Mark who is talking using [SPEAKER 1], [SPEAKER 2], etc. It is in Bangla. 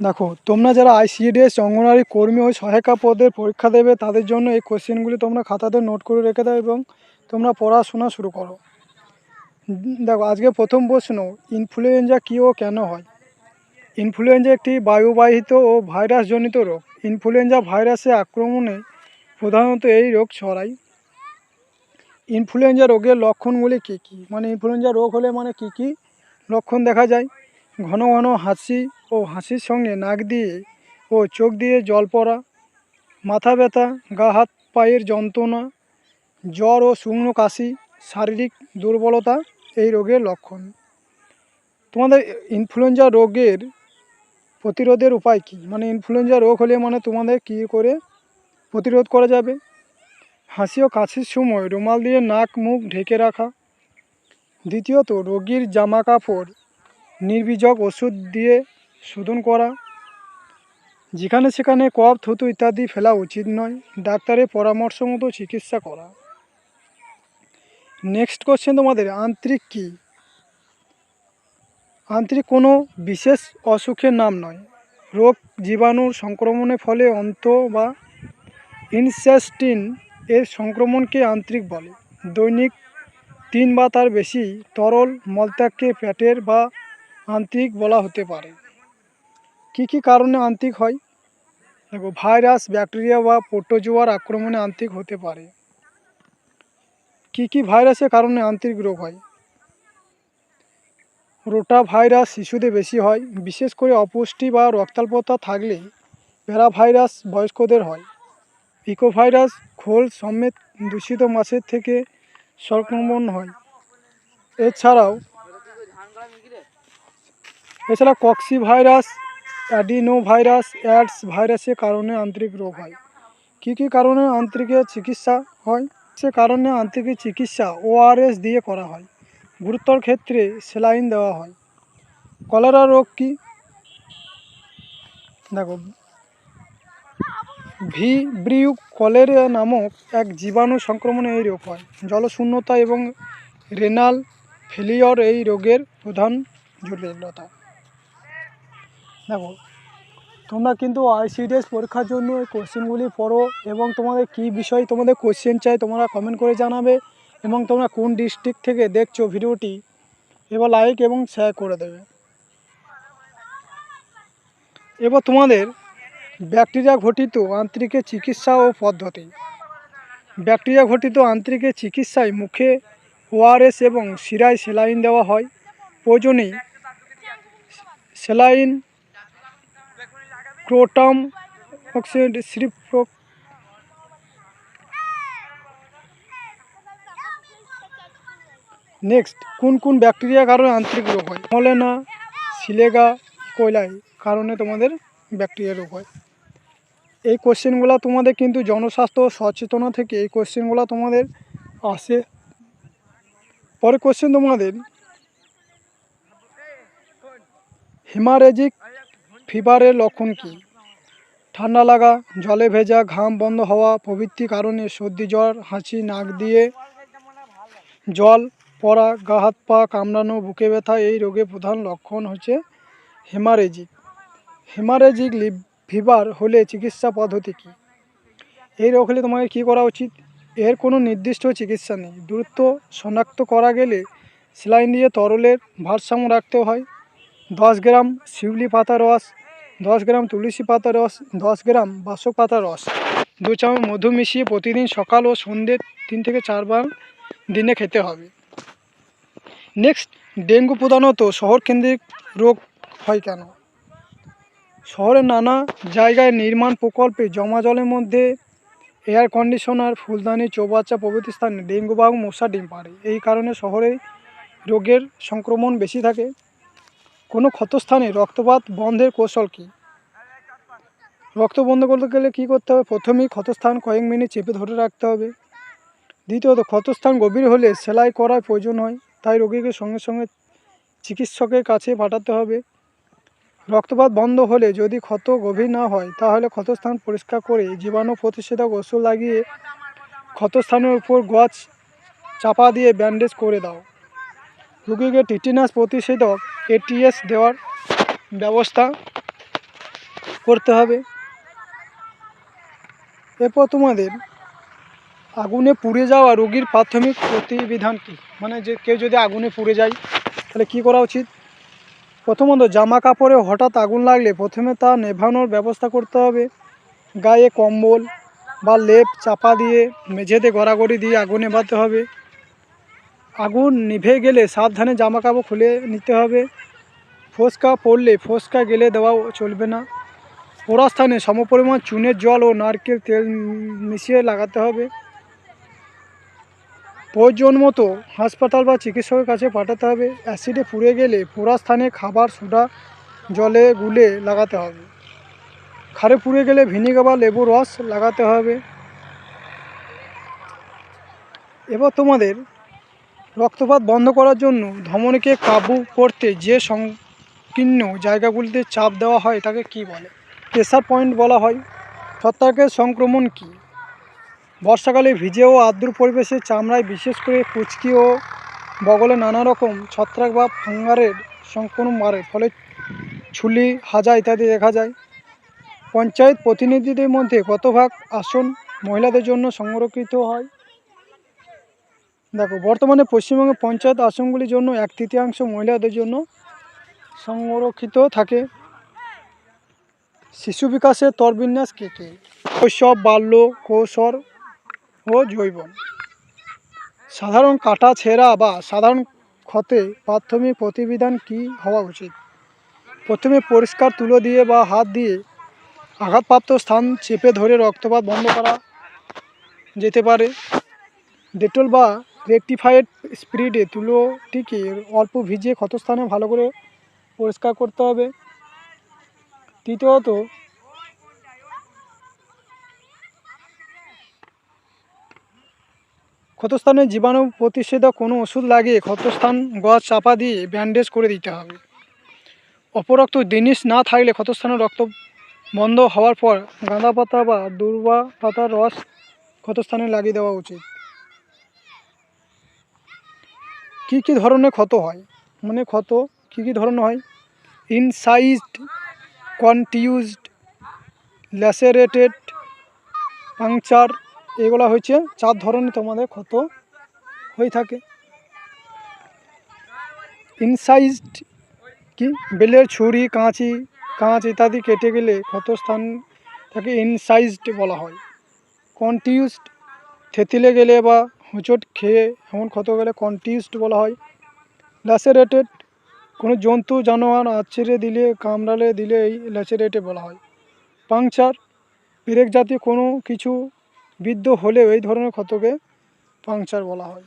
[SPEAKER 1] দেখো, তোমরা যারা আইসিডিএস অঙ্গনওয়াড়ি কর্মী ও সহায়িকা পদের পরীক্ষা দেবে, তাদের জন্য এই কোশ্চেনগুলি তোমরা খাতাতে নোট করে রেখে দাও এবং তোমরা পড়াশোনা শুরু করো। দেখো, আজকে প্রথম প্রশ্ন ইনফ্লুয়েঞ্জা কী ও কেন হয়? ইনফ্লুয়েঞ্জা একটি বায়ুবাহিত ও ভাইরাসজনিত রোগ। ইনফ্লুয়েঞ্জা ভাইরাসে আক্রমণে প্রধানত এই রোগ ছড়ায়। ইনফ্লুয়েঞ্জা রোগের লক্ষণগুলি কী কী? মানে ইনফ্লুয়েঞ্জা রোগ হলে মানে কী কী? লক্ষণ দেখা যায়। ঘন ঘন হাসি ও হাসির সঙ্গে নাক দিয়ে ও চোখ দিয়ে জল পড়া, মাথা ব্যথা, গা হাত পায়ের যন্ত্রণা, জ্বর ও শুকনো কাশি, শারীরিক দুর্বলতা এই রোগের লক্ষণ। তোমাদের ইনফ্লুয়েঞ্জা রোগের প্রতিরোধের উপায় কী? মানে ইনফ্লুয়েঞ্জা রোগ হলে মানে তোমাদের কী করে প্রতিরোধ করা যাবে? হাসি ও কাশির সময় রুমাল দিয়ে নাক মুখ ঢেকে রাখা। দ্বিতীয়ত, রোগীর জামা কাপড় নির্বীজক ওষুধ দিয়ে শোধন করা। যেখানে সেখানে কফ, থুতু ইত্যাদি ফেলা উচিত নয়। ডাক্তারের পরামর্শ মতো চিকিৎসা করা। নেক্সট কোশ্চেন তোমাদের আন্তরিক কি? আন্তরিক কোনো বিশেষ অসুখের নাম নয়। রোগ জীবাণুর সংক্রমণের ফলে অন্ত বা ইনসেস্টিন এর সংক্রমণকে আন্তরিক বলে। দৈনিক তিন বা তার বেশি তরল মলত্যাগকে পেটের বা আন্তরিক বলা হতে পারে। কি কি কারণে আন্তিক হয়? দেখো, ভাইরাস, ব্যাকটেরিয়া বা পোটোজোয়ার আক্রমণে আন্তিক হতে পারে। কি কি ভাইরাসের কারণে আন্তরিক রোগ হয়? রোটা ভাইরাস শিশুদের বেশি হয়, বিশেষ করে অপুষ্টি বা রক্তাল্পতা থাকলে প্যারা ভাইরাস বয়স্কদের হয়। ইকো ভাইরাস খোল সমেত দূষিত মাছের থেকে সংক্রমণ হয়। এছাড়াও এছাড়া coxsackie virus adeno virus AIDS ভাইরাসের কারণে আন্তরিক রোগ হয়। কী কী কারণে আন্তরিকের চিকিৎসা হয়? সে কারণে আন্তরিক চিকিৎসা ওআরএস দিয়ে করা হয়। গুরুতর ক্ষেত্রে সেলাইন দেওয়া হয়। কলেরা রোগ কি? দেখো ভি ব্রিউ কলেরিয়া নামক এক জীবাণু সংক্রমণে এই রোগ হয়। জলশূন্যতা এবং রেনাল ফেলিওর এই রোগের প্রধান জটিলতা। দেখো, তোমরা কিন্তু আইসিডিএস পরীক্ষার জন্য এই কোশ্চেনগুলি পড়ো এবং তোমাদের কী বিষয় তোমাদের কোশ্চেন চাই তোমরা কমেন্ট করে জানাবে এবং তোমরা কোন ডিস্ট্রিক্ট থেকে দেখছ ভিডিওটি, এবার লাইক এবং শেয়ার করে দেবে। এবার তোমাদের ব্যাকটেরিয়া ঘটিত আন্তরিকের চিকিৎসা ও পদ্ধতি। ব্যাকটেরিয়া ঘটিত আন্তরিকের চিকিৎসায় মুখে ওআরএস এবং শিরায় সেলাইন দেওয়া হয়। প্রয়োজনে সেলাইন ক্রোটাম অক্সিড সিরিপ্রো নেক্সট, কোন কোন ব্যাকটেরিয়ার কারণে আন্তরিক রোগ হয়? মলেনা, সিলেগা কোলাই কারণে তোমাদের ব্যাকটেরিয়া রোগ হয়। এই কোশ্চেনগুলো তোমাদের কিন্তু জনস্বাস্থ্য সচেতনা থেকে এই কোশ্চেনগুলো তোমাদের আসে। পরে কোশ্চেন তোমাদের, হিমারেজিক ফিভারের লক্ষণ কী? ঠান্ডা লাগা, জলে ভেজা, ঘাম বন্ধ হওয়া, প্রভৃতি কারণে সর্দি, জ্বর, হাঁচি, নাক দিয়ে জল, পড়া, গা হাত পা কামড়ানো, বুকে ব্যথা, এই রোগের প্রধান লক্ষণ হচ্ছে হেমারেজিক। হেমারেজিক ফিভার হলে চিকিৎসা পদ্ধতি কী? এই রোগ হলে তোমাকে কী করা উচিত? এর কোনো নির্দিষ্ট চিকিৎসা নেই। দ্রুত শনাক্ত করা গেলে সেলাইন দিয়ে তরলের ভারসাম্য রাখতে হয়। দশ গ্রাম শিউলি পাতা রস, দশ গ্রাম তুলসী পাতা রস, দশ গ্রাম বাসক পাতা রস। দু চামচ মধু মিশিয়ে প্রতিদিন সকাল ও সন্ধ্যে তিন থেকে চারবার দিনে খেতে হবে। নেক্সট ডেঙ্গু প্রধানত শহর কেন্দ্রিক রোগ হয় কেন? শহরের নানা জায়গায় নির্মাণ প্রকল্পে জমা জলের মধ্যে এয়ার কন্ডিশনার ফুলদানি, চৌবাচ্চা প্রভৃতি স্থানে ডেঙ্গু বা মশা ডিম পারে এই কারণে শহরে রোগের সংক্রমণ বেশি থাকে। কোনো ক্ষতস্থানে রক্তপাত বন্ধের কৌশল কী? রক্ত বন্ধ করতে গেলে কী করতে হবে? প্রথমেই ক্ষতস্থান কয়েক মিনিট চেপে ধরে রাখতে হবে। দ্বিতীয়ত, ক্ষতস্থান গভীর হলে সেলাই করার প্রয়োজন হয়, তাই রোগীকে সঙ্গে সঙ্গে চিকিৎসকের কাছে পাঠাতে হবে। রক্তপাত বন্ধ হলে যদি ক্ষত গভীর না হয়, তাহলে ক্ষতস্থান পরিষ্কার করে জীবাণু প্রতিষেধক ওষুধ লাগিয়ে ক্ষতস্থানের উপর গাছ চাপা দিয়ে ব্যান্ডেজ করে দাও। রোগীকে টিটিনাস প্রতিষেধক এটিএস দেওয়ার ব্যবস্থা করতে হবে। এরপর তোমাদের, আগুনে পুড়ে যাওয়া রোগীর প্রাথমিক প্রতিবিধান কী? মানে যে কেউ যদি আগুনে পুড়ে যায়, তাহলে কি করা উচিত? প্রথমত জামা কাপড়ে হঠাৎ আগুন লাগলে প্রথমে তা নেভানোর ব্যবস্থা করতে হবে। গায়ে কম্বল বা লেপ চাপা দিয়ে মেঝেতে গড়াগড়ি দিয়ে আগুন নেভাতে হবে। আগুন নিভে গেলে সাবধানে জামা কাপড় খুলে নিতে হবে। ফোসকা পড়লে ফোসকা গেলে দেওয়া চলবে না। পোড়া স্থানে সমপরিমাণ চুনের জল ও নারকেল তেল মিশিয়ে লাগাতে হবে। প্রয়োজন মতো হাসপাতাল বা চিকিৎসকের কাছে পাঠাতে হবে। অ্যাসিডে পুড়ে গেলে পোড়া স্থানে খাবার, সোডা, জলে গুলে লাগাতে হবে। খারে পুড়ে গেলে ভিনিগার বা লেবু রস লাগাতে হবে। এবার তোমাদের রক্তপাত বন্ধ করার জন্য ধমনীকে কাবু করতে যে সংকীর্ণ জায়গাগুলিতে চাপ দেওয়া হয়, তাকে কি বলে? প্রেসার পয়েন্ট বলা হয়। ছত্রাকের সংক্রমণ কী? বর্ষাকালে ভিজে ও আর্দ্র পরিবেশে চামড়ায় বিশেষ করে কুচকি ও বগলে নানা রকম ছত্রাক বা ফাঙ্গারের সংক্রমণ মারে, ফলে ছুলি, হাজা ইত্যাদি দেখা যায়। পঞ্চায়েত প্রতিনিধিদের মধ্যে কত ভাগ আসন মহিলাদের জন্য সংরক্ষিত হয়। দেখো, বর্তমানে পশ্চিমবঙ্গে পঞ্চায়েত আসনগুলির জন্য এক তৃতীয়াংশ মহিলাদের জন্য সংরক্ষিত থাকে। শিশু বিকাশের তরবিন্যাস কে কে? শৈশব, বাল্য, কৌশল ও জৈবন সাধারণ কাটা, ছেঁড়া বা সাধারণ ক্ষতে প্রাথমিক প্রতিবিধান কী হওয়া উচিত? প্রথমে পরিষ্কার তুলো দিয়ে বা হাত দিয়ে আঘাতপ্রাপ্ত স্থান চেপে ধরে রক্তপাত বন্ধ করা যেতে পারে। ডেটল বা রেকটিফাইড স্পিরিটে তুলোটিকে অল্প ভিজিয়ে ক্ষতস্থানে ভালো করে পরিষ্কার করতে হবে। তৃতীয়ত, ক্ষতস্থানে জীবাণু প্রতিষেধক কোনো ওষুধ লাগিয়ে ক্ষতস্থান গজ চাপা দিয়ে ব্যান্ডেজ করে দিতে হবে। অপরক্ত জিনিস না থাকলে ক্ষতস্থানে রক্ত বন্ধ হওয়ার পর গাঁদা পাতা বা দুর্বা পাতার রস ক্ষতস্থানে লাগিয়ে দেওয়া উচিত। কী কী ধরনের ক্ষত হয়? মানে ক্ষত কী কী ধরনের হয়? ইনসাইজড কনটিউজড ল্যাসেরেটেড পাংচার এগুলো হচ্ছে চার ধরনের তোমাদের ক্ষত হয়ে থাকে। ইনসাইজড কি? বেলের ছুরি, কাঁচি, কাঁচ ইত্যাদি কেটে গেলে ক্ষতস্থান তাকে ইনসাইজড বলা হয়। কন্টিউসড থেতিলে গেলে বা হোঁচট খেয়ে এমন ক্ষত গেলে কন্টিউসড বলা হয়। ল্যাসেরেটেড কোনো জন্তু, জানোয়ার আছড়ে দিলে, কামড়ালে দিলে এই ল্যাচেরেটে বলা হয়। পাংচার, ব্রেক জাতীয় কোনো কিছু বিদ্ধ হলেও এই ধরনের ক্ষতকে পাংচার বলা হয়।